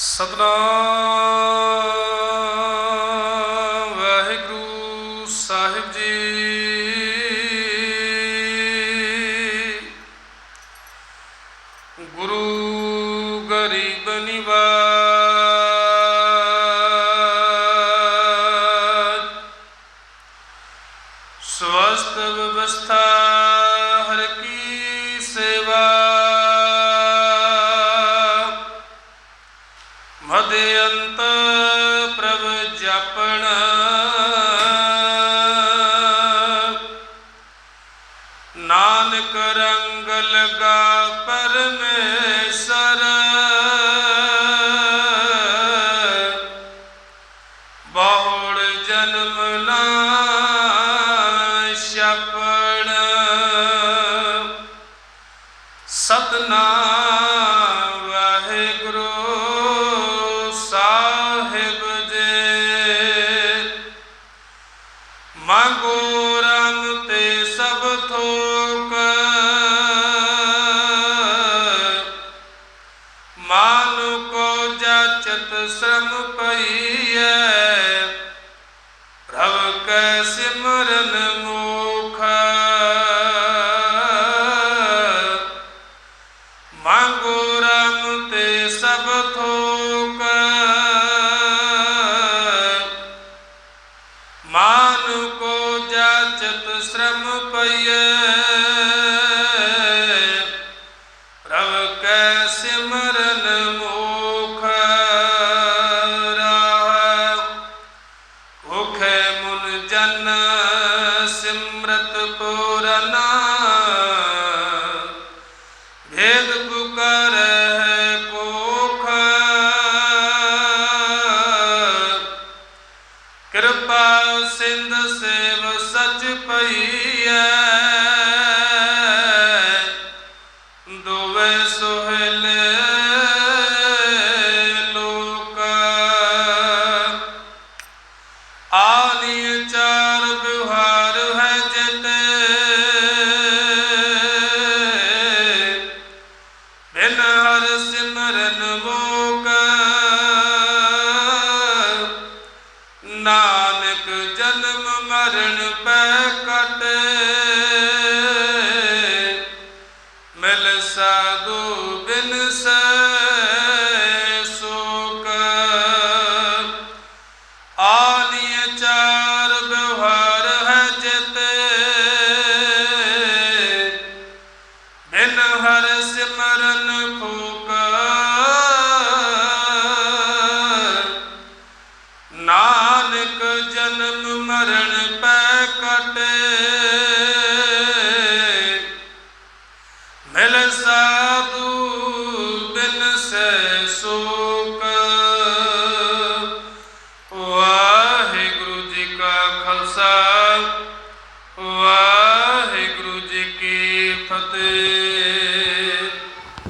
ਸਤਨਾਮ ਵਾਹਿਗੁਰੂ ਸਾਹਿਬ ਜੀ। ਗੁਰੂ ਗਰੀਬ ਨਿਵਾਜ ਸਵਸਤ ਵਿਵਸਥਾ ਮਦ ਅੰਤ ਪ੍ਰਭ ਜਪਣ। ਨਾਨਕ ਰੰਗ ਲਗਾ ਪਰਮੇਸ਼ਰ। ਬਹੁੜ ਜਨਮ ਨਾ ਛਪਣ। ਸਤਨਾਮ ਜਾਚਤ ਸ਼ਰਮ ਪਈਐ, ਪ੍ਰਭ ਕੈ ਸਿਮਰਨ ਮੁਖ। ਮੰਗੋ ਰਮ ਤੇ ਸਭ ਥੋਕ। ਮਾਨ ਕੋ ਜਾਚਤ ਸ਼ਰਮ ਪਈਐ ਕੈ ਸਿਮਰਨ ਉਖੇ ਮੁਨ ਜਨ ਸਿਮਰਤ ਪੁਰਨਾ ਭੇਦ ਪੁਕਾਰ ਹੈ ਕੋਖ ਕਿਰਪਾ ਸਿੰਧ ਸੇਵ ਸਚ ਪਈਐ। ਜਨਮ ਮਰਨ ਪੈ ਕਟੇ ਮਿਲ ਸਾਧੂ ਬਿਨ ਸੈ ਸੋਕ ਆਨੀ ਚਾਰ ਵਿਵਹਾਰ ਹੈ ਜਿਤੇ ਬਿਨ ਹਰ ਸਿਮਰਨ ਫੂਕ ਮਰਨ ਪੈ ਕਟੇ ਮਿਲ ਸਾਧੂ ਬਿਨ ਸੈ ਸੋਕ। ਵਾਹਿਗੁਰੂ ਜੀ ਕਾ ਖਾਲਸਾ, ਵਾਹਿਗੁਰੂ ਜੀ ਕੀ ਫਤਿਹ।